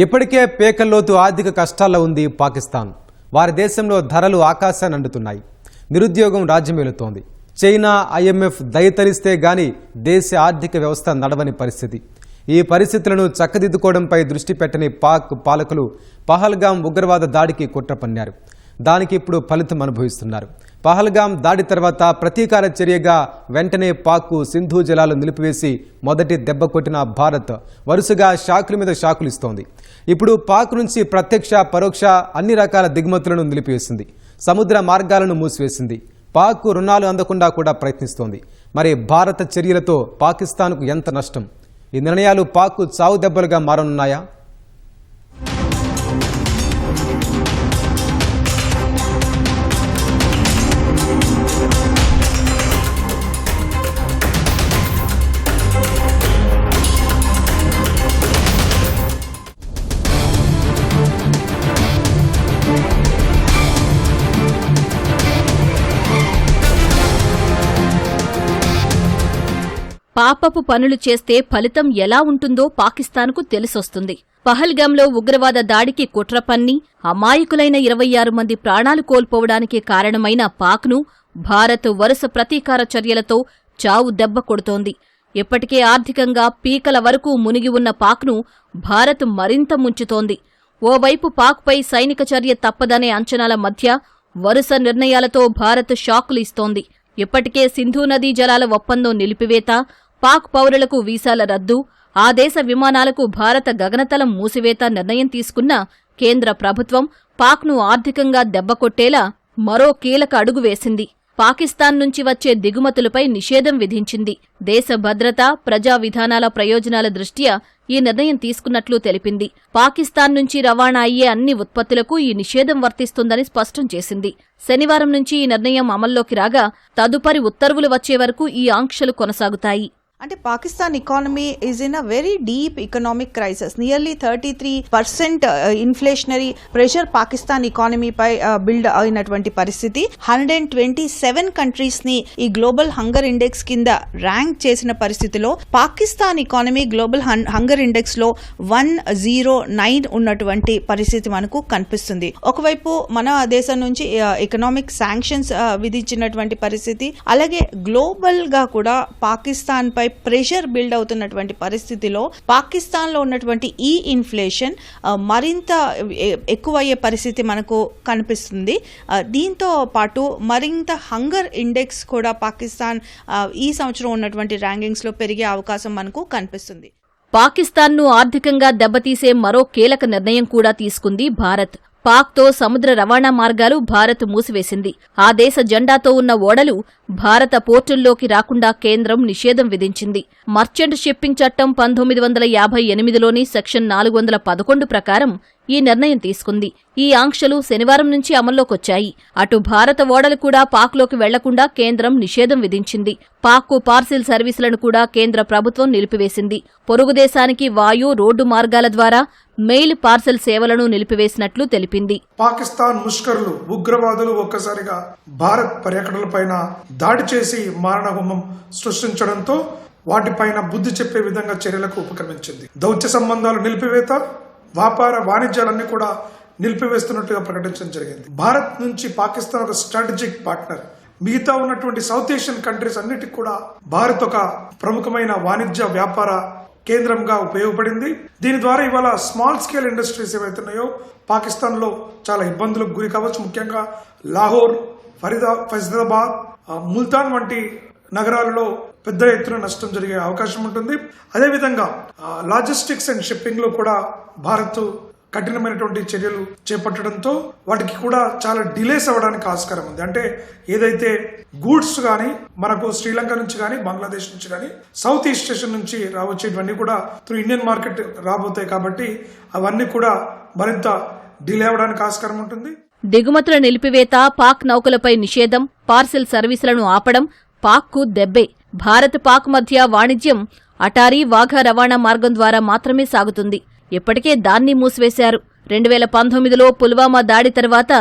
ఇప్పటికే పేకల్లోతు ఆర్థిక కష్టాల్లో ఉంది పాకిస్తాన్. వారి దేశంలో ధరలు ఆకాశాన్ని అండుతున్నాయి నిరుద్యోగం రాజ్యమేలుతోంది చైనా ఐఎంఎఫ్ దయతరిస్తే గాని దేశ ఆర్థిక వ్యవస్థ నడవని పరిస్థితి. ఈ పరిస్థితులను చక్కదిద్దుకోవడంపై దృష్టి పెట్టని పాక్ పాలకులు పహల్గాం ఉగ్రవాద దాడికి కుట్ర పన్నారు దానికి ఇప్పుడు ఫలితం అనుభవిస్తున్నారు. పహల్గాం దాడి తర్వాత ప్రతీకార చర్యగా వెంటనే పాక్కు సింధు జలాలు నిలిపివేసి మొదటి దెబ్బ కొట్టిన భారత్ వరుసగా షాకుల మీద షాకులు ఇస్తోంది. ఇప్పుడు పాక్ నుంచి ప్రత్యక్ష పరోక్ష అన్ని రకాల దిగుమతులను నిలిపివేసింది. సముద్ర మార్గాలను మూసివేసింది. పాక్ రుణాలు అందకుండా కూడా ప్రయత్నిస్తోంది. మరి భారత చర్యలతో పాకిస్తాన్కు ఎంత నష్టం? ఈ నిర్ణయాలు పాక్కు చావు దెబ్బలుగా మారనున్నాయా? పాపపు పనులు చేస్తే ఫలితం ఎలా ఉంటుందో పాకిస్తాన్కు తెలిసొస్తుంది. పహల్గాంలో ఉగ్రవాద దాడికి కుట్ర పన్ని అమాయకులైన ఇరవై ఆరు మంది ప్రాణాలు కోల్పోవడానికి కారణమైన పాక్ను భారత్ వరుస ప్రతీకార చర్యలతో చావు దెబ్బ కొడుతోంది. ఇప్పటికే ఆర్థికంగా పీకల వరకు మునిగి ఉన్న పాక్ను భారత్ మరింత ముంచుతోంది. ఓవైపు పాక్పై సైనిక చర్య తప్పదనే అంచనాల మధ్య వరుస నిర్ణయాలతో భారత్ షాకులు ఇస్తోంది. ఇప్పటికే సింధూ నదీ జలాల ఒప్పందం నిలిపివేత పాక్ పౌరులకు వీసాల రద్దు ఆ దేశ విమానాలకు భారత గగనతలం మూసివేత నిర్ణయం తీసుకున్న కేంద్ర ప్రభుత్వం పాక్ను ఆర్థికంగా దెబ్బకొట్టేలా మరో కీలక అడుగు వేసింది. పాకిస్తాన్ నుంచి వచ్చే దిగుమతులపై నిషేధం విధించింది. దేశ భద్రత ప్రజా విధానాల ప్రయోజనాల దృష్ట్యా ఈ నిర్ణయం తీసుకున్నట్లు తెలిపింది. పాకిస్తాన్ నుంచి రవాణా అయ్యే అన్ని ఉత్పత్తులకు ఈ నిషేధం వర్తిస్తుందని స్పష్టం చేసింది. శనివారం నుంచి ఈ నిర్ణయం అమల్లోకి రాగా తదుపరి ఉత్తర్వులు వచ్చే వరకు ఈ ఆంక్షలు కొనసాగుతాయి. అంటే Pakistan economy is in a very deep economic crisis nearly thirty three percent inflationary pressure Pakistan ఎకానమీపై build uh, అయినటువంటి పరిస్థితి. హండ్రెడ్ అండ్ ట్వంటీ సెవెన్ కంట్రీస్ని ఈ గ్లోబల్ హంగర్ ఇండెక్స్ కింద ర్యాంక్ చేసిన పరిస్థితిలో పాకిస్తాన్ ఎకానమీ గ్లోబల్ హంగర్ ఇండెక్స్లో వన్ జీరో నైన్ ఉన్నటువంటి పరిస్థితి మనకు కనిపిస్తుంది. ఒకవైపు మన దేశం నుంచి uh, ఎకనామిక్ శాంక్షన్స్ uh, విధించినటువంటి పరిస్థితి అలాగే గ్లోబల్గా కూడా పాకిస్తాన్ పై ప్రెషర్ బిల్డ్ అవుతున్నటువంటి పరిస్థితిలో పాకిస్తాన్లో ఉన్నటువంటి ఈ ఇన్ఫ్లేషన్ మరింత ఎక్కువయ్యే పరిస్థితి మనకు కనిపిస్తుంది. దీంతో పాటు మరింత హంగర్ ఇండెక్స్ కూడా పాకిస్తాన్ ఈ సంవత్సరం ఉన్నటువంటి ర్యాంకింగ్స్లో పెరిగే అవకాశం మనకు కనిపిస్తుంది. పాకిస్తాన్ను ఆర్థికంగా దెబ్బతీసే మరో కీలక నిర్ణయం కూడా తీసుకుంది భారత్. పాక్తో సముద్ర రవాణా మార్గాలు భారత్ మూసివేసింది. ఆ దేశ జెండాతో ఉన్న ఓడలు భారత పోర్టుల్లోకి రాకుండా కేంద్రం నిషేధం విధించింది. మర్చెంట్ షిప్పింగ్ చట్టం పంతొమ్మిది వందల యాభై ఎనిమిదిలోని సెక్షన్ నాలుగు వందల పదకొండు ప్రకారం ఈ నిర్ణయం తీసుకుంది. ఈ ఆంక్షలు శనివారం నుంచి అమల్లోకొచ్చాయి. అటు భారత ఓడలు కూడా పాక్లోకి వెళ్ళకుండా కేంద్రం నిషేధం విధించింది. పాక్కు పార్సిల్ సర్వీసులను కూడా కేంద్ర ప్రభుత్వం నిలిపివేసింది. పొరుగు దేశానికి వాయు రోడ్డు మార్గాల ద్వారా మెయిల్ పార్సల్ సేవలను నిలిపివేసినట్లు తెలిపింది. పాకిస్తాన్ ముష్కరులు ఉగ్రవాదులు ఒక్కసారిగా భారత్ పర్యటనలపైన దాడి చేసి మారణహోమం సృష్టించడంతో వాటిపైన బుద్ధి చెప్పే విధంగా చర్యలకు ఉపక్రమించింది. దౌత్య సంబంధాలు నిలిపివేత వ్యాపార వాణిజ్యాలన్నీ కూడా నిలిపివేస్తున్నట్టుగా ప్రకటించడం జరిగింది. భారత్ నుంచి పాకిస్తాన్ ఒక స్ట్రాటజిక్ పార్ట్నర్. మిగతా ఉన్నటువంటి సౌత్ ఏషియన్ కంట్రీస్ అన్నిటికి కూడా భారత్ ఒక ప్రముఖమైన వాణిజ్య వ్యాపార కేంద్రంగా ఉపయోగపడింది. దీని ద్వారా ఇవాళ స్మాల్ స్కేల్ ఇండస్ట్రీస్ ఏవైతున్నాయో పాకిస్తాన్లో చాలా ఇబ్బందులకు గురి కావచ్చు. ముఖ్యంగా లాహోర్ ఫరీదా ఫైజాబాద్ ముల్తాన్ వంటి నగరాలలో పెద్ద ఎత్తున నష్టం జరిగే అవకాశం ఉంటుంది. అదేవిధంగా లాజిస్టిక్స్ అండ్ షిప్పింగ్లో కూడా భారత్ కఠినమైనటువంటి చర్యలు చేపట్టడంతో వాటికి కూడా చాలా డిలేస్ అవ్వడానికి ఆస్కారం ఉంది. అంటే ఏదైతే గూడ్స్ కానీ మనకు శ్రీలంక నుంచి కానీ బంగ్లాదేశ్ నుంచి కానీ సౌత్ ఈస్ట్ స్టేషన్ నుంచి రావచ్చేటివన్నీ కూడా త్రూ ఇండియన్ మార్కెట్ రాబోతాయి కాబట్టి అవన్నీ కూడా మరింత డిలే అవ్వడానికి ఆస్కారం ఉంటుంది. దిగుమతుల నిలిపివేత పాక్ నౌకలపై నిషేధం పార్సిల్ సర్వీసులను ఆపడం పాక్కు దెబ్బే. భారత్ పాక్ మధ్య వాణిజ్యం అటారీ వాఘా రవాణా మార్గం ద్వారా మాత్రమే సాగుతుంది. ఇప్పటికే దాన్ని మూసివేశారు. రెండు వేల పంతొమ్మిదిలో పుల్వామా దాడి తర్వాత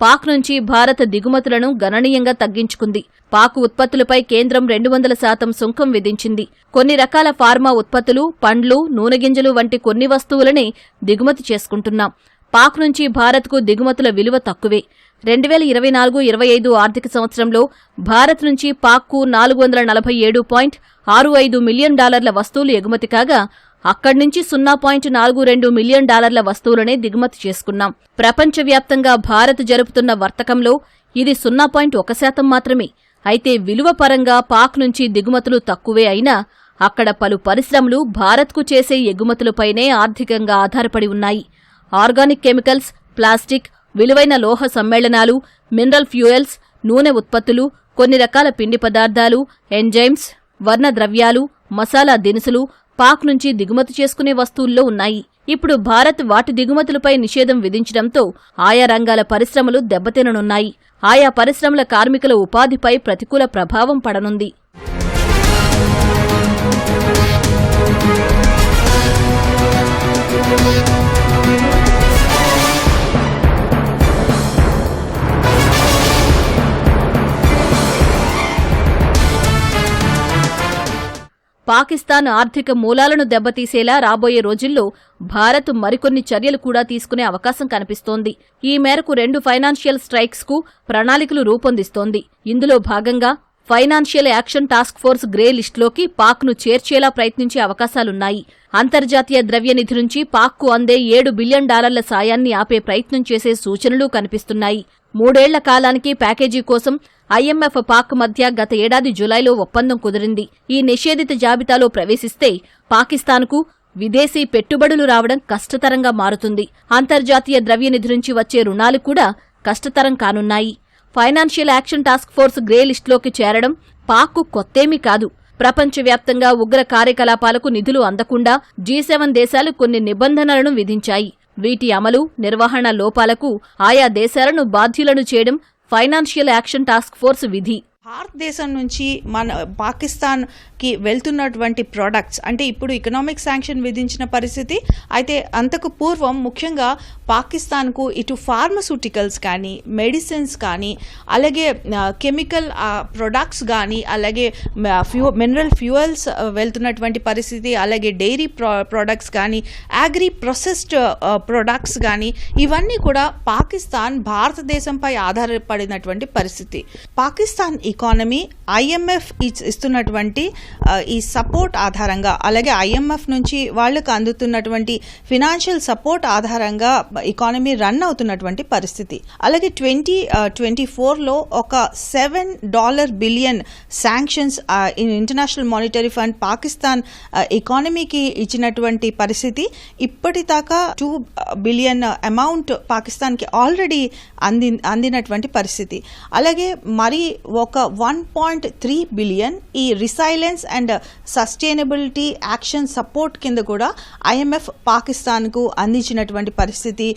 పాక్ నుంచి భారత దిగుమతులను గణనీయంగా తగ్గించుకుంది. పాక్ ఉత్పత్తులపై కేంద్రం రెండు వందల శాతం సుంకం విధించింది. కొన్ని రకాల ఫార్మా ఉత్పత్తులు పండ్లు నూనె గింజలు వంటి కొన్ని వస్తువులనే దిగుమతి చేసుకుంటున్నాం. పాక్ నుంచి భారత్కు దిగుమతుల విలువ తక్కువే. రెండు వేల ఇరవై నాలుగు ఇరవై ఐదు ఆర్థిక సంవత్సరంలో భారత్ నుంచి పాక్కు నాలుగు వందల నలభై ఏడు పాయింట్ ఆరు ఐదు మిలియన్ డాలర్ల వస్తువులు ఎగుమతి కాగా అక్కడి నుంచి సున్నా పాయింట్ నాలుగు రెండు మిలియన్ డాలర్ల వస్తువులనే దిగుమతి చేసుకున్నాం. ప్రపంచవ్యాప్తంగా భారత్ జరుపుతున్న వర్తకంలో ఇది సున్నా పాయింట్ ఒక శాతం మాత్రమే. అయితే విలువ పరంగా పాక్ నుంచి దిగుమతులు తక్కువే అయినా అక్కడ పలు పరిశ్రమలు భారత్కు చేసే ఎగుమతులపైనే ఆర్థికంగా ఆధారపడి ఉన్నాయి. ఆర్గానిక్ కెమికల్స్ ప్లాస్టిక్ విలువైన లోహ సమ్మేళనాలు మినరల్ ఫ్యూయల్స్ నూనె ఉత్పత్తులు కొన్ని రకాల పిండి పదార్థాలు ఎంజైమ్స్ వర్ణ ద్రవ్యాలు మసాలా దినుసులు పాక్ నుంచి దిగుమతి చేసుకునే వస్తువుల్లో ఉన్నాయి. ఇప్పుడు భారత్ వాటి దిగుమతులపై నిషేధం విధించడంతో ఆయా రంగాల పరిశ్రమలు దెబ్బతిననున్నాయి. ఆయా పరిశ్రమల కార్మికుల ఉపాధిపై ప్రతికూల ప్రభావం పడనుంది. పాకిస్తాన్ ఆర్థిక మూలాలను దెబ్బతీసేలా రాబోయే రోజుల్లో భారత్ మరికొన్ని చర్యలు కూడా తీసుకునే అవకాశం కనిపిస్తోంది. ఈ మేరకు రెండు ఫైనాన్షియల్ స్ట్రైక్స్కు ప్రణాళికలు రూపొందిస్తోంది. ఇందులో భాగంగా financial action task force grey లిస్టులోకి పాక్ను చేర్చేలా ప్రయత్నించే అవకాశాలున్నాయి. అంతర్జాతీయ ద్రవ్యనిధి నుంచి పాక్కు అందే ఏడు బిలియన్ డాలర్ల సాయాన్ని ఆపే ప్రయత్నం చేసే సూచనలు కనిపిస్తున్నాయి. మూడేళ్ళ కాలానికి ప్యాకేజీ కోసం ఐఎంఎఫ్ పాక్ మధ్య గత ఏడాది జులైలో ఒప్పందం కుదిరింది. ఈ నిషేధిత జాబితాలో ప్రవేశిస్తే పాకిస్తాన్కు విదేశీ పెట్టుబడులు రావడం కష్టతరంగా మారుతుంది. అంతర్జాతీయ ద్రవ్యనిధి నుంచి వచ్చే రుణాలు కూడా కష్టతరం కానున్నాయి. Financial action task force grey లిస్టులోకి చేరడం పాక్కు కొత్తేమీ కాదు. ప్రపంచవ్యాప్తంగా ఉగ్ర కార్యకలాపాలకు నిధులు అందకుండా జీ సెవెన్ దేశాలు కొన్ని నిబంధనలను విధించాయి. వీటి అమలు నిర్వహణ లోపాలకు ఆయా దేశాలను బాధ్యులను చేయడం ఫైనాన్షియల్ యాక్షన్ టాస్క్ ఫోర్స్ విధి. భారతదేశం నుంచి మన పాకిస్తాన్కి వెళ్తున్నటువంటి ప్రోడక్ట్స్ అంటే ఇప్పుడు ఎకనామిక్ శాంక్షన్ విధించిన పరిస్థితి అయితే అంతకు పూర్వం ముఖ్యంగా పాకిస్తాన్కు ఇటు ఫార్మసూటికల్స్ కానీ మెడిసిన్స్ కానీ అలాగే కెమికల్ ప్రొడక్ట్స్ కానీ అలాగే ఫ్యూ మినరల్ ఫ్యూయల్స్ వెళ్తున్నటువంటి పరిస్థితి అలాగే డైరీ ప్రో ప్రొడక్ట్స్ కానీ అగ్రి ప్రొసెస్డ్ ప్రొడక్ట్స్ కానీ ఇవన్నీ కూడా పాకిస్తాన్ భారతదేశంపై ఆధారపడినటువంటి పరిస్థితి. పాకిస్తాన్ ఎకానమీ ఐఎంఎఫ్ ఇస్తున్నటువంటి ఈ సపోర్ట్ ఆధారంగా అలాగే ఐఎంఎఫ్ నుంచి వాళ్ళకు అందుతున్నటువంటి ఫినాన్షియల్ సపోర్ట్ ఆధారంగా ఎకానమీ రన్ అవుతున్నటువంటి పరిస్థితి. అలాగే ట్వంటీ ట్వంటీ ఫోర్లో ఒక seven dollar billion sanctions international monetary fund Pakistan ఎకానమీకి ఇచ్చినటువంటి పరిస్థితి. ఇప్పటిదాకా టూ బిలియన్ అమౌంట్ పాకిస్తాన్కి ఆల్రెడీ అంది అందినటువంటి పరిస్థితి. అలాగే మరి ఒక వన్ పాయింట్ త్రీ బిలియన్ ఈ resilience and sustainability action support కింద కూడా ఐఎంఎఫ్ పాకిస్తాన్కు అందించినటువంటి పరిస్థితి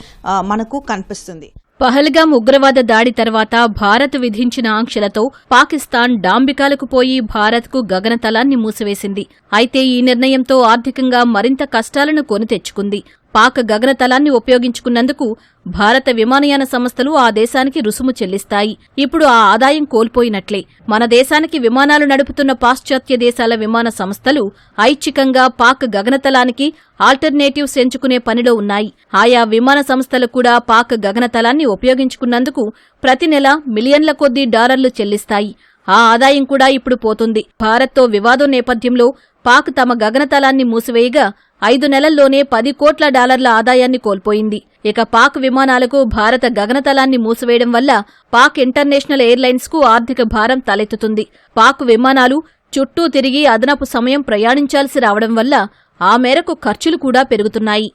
మనకు కనిపిస్తుంది. పహల్గాం ఉగ్రవాద దాడి తర్వాత భారత్ విధించిన ఆంక్షలతో పాకిస్తాన్ డాంబికాలకు పోయి భారత్కు గగనతలాన్ని మూసివేసింది. అయితే ఈ నిర్ణయంతో ఆర్థికంగా మరింత కష్టాలను కొని తెచ్చుకుంది. పాక్ గగనతలాన్ని ఉపయోగించుకున్నందుకు భారత విమానయాన సంస్థలు ఆ దేశానికి రుసుము చెల్లిస్తాయి. ఇప్పుడు ఆ ఆదాయం కోల్పోయినట్లే. మన దేశానికి విమానాలు నడుపుతున్న పాశ్చాత్య దేశాల విమాన సంస్థలు ఐచ్ఛికంగా పాక్ గగనతలానికి ఆల్టర్నేటివ్స్ ఎంచుకునే పనిలో ఉన్నాయి. ఆయా విమాన సంస్థలు కూడా పాక్ గగనతలాన్ని ఉపయోగించుకున్నందుకు ప్రతి నెల మిలియన్ల కొద్దీ డాలర్లు చెల్లిస్తాయి. ఆ ఆదాయం కూడా ఇప్పుడు పోతుంది. భారత్తో వివాదం నేపథ్యంలో పాక్ తమ గగనతలాన్ని మూసివేయగా ఐదు నెలల్లోనే పది కోట్ల డాలర్ల ఆదాయాన్ని కోల్పోయింది. ఇక పాక్ విమానాలకు భారత గగనతలాన్ని మూసివేయడం వల్ల పాక్ ఇంటర్నేషనల్ ఎయిర్లైన్స్కు ఆర్థిక భారం తలెత్తుతుంది. పాక్ విమానాలు చుట్టూ తిరిగి అదనపు సమయం ప్రయాణించాల్సి రావడం వల్ల ఆ మేరకు ఖర్చులు కూడా పెరుగుతున్నాయి.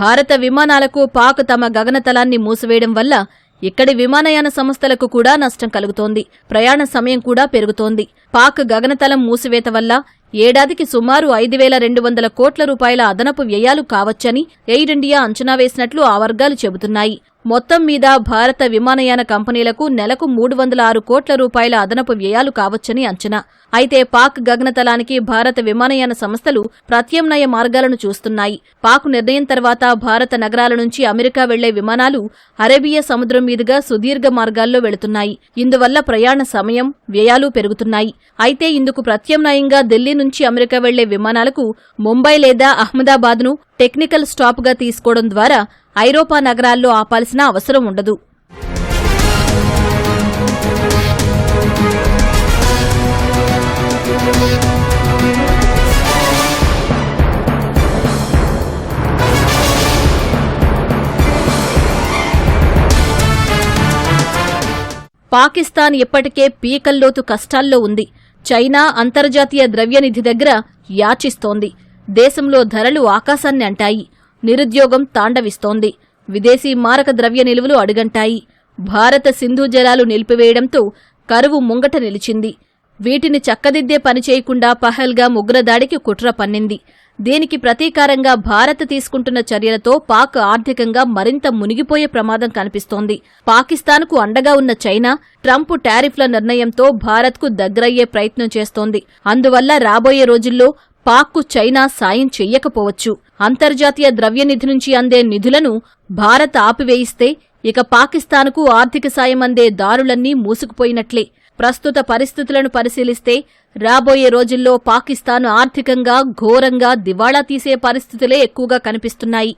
భారత విమానాలకు పాక్ తమ గగనతలాన్ని మూసివేయడం వల్ల ఇక్కడి విమానయాన సంస్థలకు కూడా నష్టం కలుగుతోంది. ప్రయాణ సమయం కూడా పెరుగుతోంది. పాక్ గగనతలం మూసివేత వల్ల ఏడాదికి సుమారు ఐదు వేల రెండు వందల కోట్ల రూపాయల అదనపు వ్యయాలు కావచ్చని ఎయిర్ ఇండియా అంచనా వేసినట్లు ఆ వర్గాలు చెబుతున్నాయి. మొత్తం మీద భారత విమానయాన కంపెనీలకు నెలకు మూడు వందల ఆరు కోట్ల రూపాయల అదనపు వ్యయాలు కావచ్చని అంచనా. అయితే పాక్ గగనతలానికి భారత విమానయాన సంస్థలు ప్రత్యామ్నాయ మార్గాలను చూస్తున్నాయి. పాక్ నిర్ణయం తర్వాత భారత నగరాల నుంచి అమెరికా వెళ్ళే విమానాలు అరేబియా సముద్రం మీదుగా సుదీర్ఘ మార్గాల్లో వెళుతున్నాయి. ఇందువల్ల ప్రయాణ సమయం వ్యయాలు పెరుగుతున్నాయి. అయితే ఇందుకు ప్రత్యామ్నాయంగా ఢిల్లీ నుంచి అమెరికా వెళ్ళే విమానాలకు ముంబై లేదా అహ్మదాబాద్ను టెక్నికల్ స్టాప్గా తీసుకోవడం ద్వారా ఐరోపా నగరాల్లో ఆపాల్సిన అవసరం ఉండదు. పాకిస్తాన్ ఇప్పటికే పీకల్లోతు కష్టాల్లో ఉంది. చైనా అంతర్జాతీయ ద్రవ్యనిధి దగ్గర యాచిస్తోంది. దేశంలో ధరలు ఆకాశాన్ని అంటాయి. నిరుద్యోగం తాండవిస్తోంది. విదేశీ మారక ద్రవ్య నిలువలు అడుగంటాయి. భారత సింధు జలాలు నిలిపివేయడంతో కరువు ముంగట నిలిచింది. వీటిని చక్కదిద్దే పని చేయకుండా పహల్గా ఉగ్రదాడికి కుట్ర పన్నింది. దీనికి ప్రతీకారంగా భారత్ తీసుకుంటున్న చర్యలతో పాక్ ఆర్థికంగా మరింత మునిగిపోయే ప్రమాదం కనిపిస్తోంది. పాకిస్తాన్కు అండగా ఉన్న చైనా ట్రంప్ టారిఫ్ల నిర్ణయంతో భారత్కు దగ్గరయ్యే ప్రయత్నం చేస్తోంది. అందువల్ల రాబోయే రోజుల్లో పాక్కు చైనా సాయం చెయ్యకపోవచ్చు. అంతర్జాతీయ ద్రవ్యనిధి నుంచి అందే నిధులను భారత్ ఆపివేయిస్తే ఇక పాకిస్తాన్కు ఆర్థిక సాయం అందే దారులన్నీ మూసుకుపోయినట్లే. ప్రస్తుత పరిస్థితులను పరిశీలిస్తే రాబోయే రోజుల్లో పాకిస్తాన్ ఆర్థికంగా ఘోరంగా దివాళా తీసే పరిస్థితులే ఎక్కువగా కనిపిస్తున్నాయి.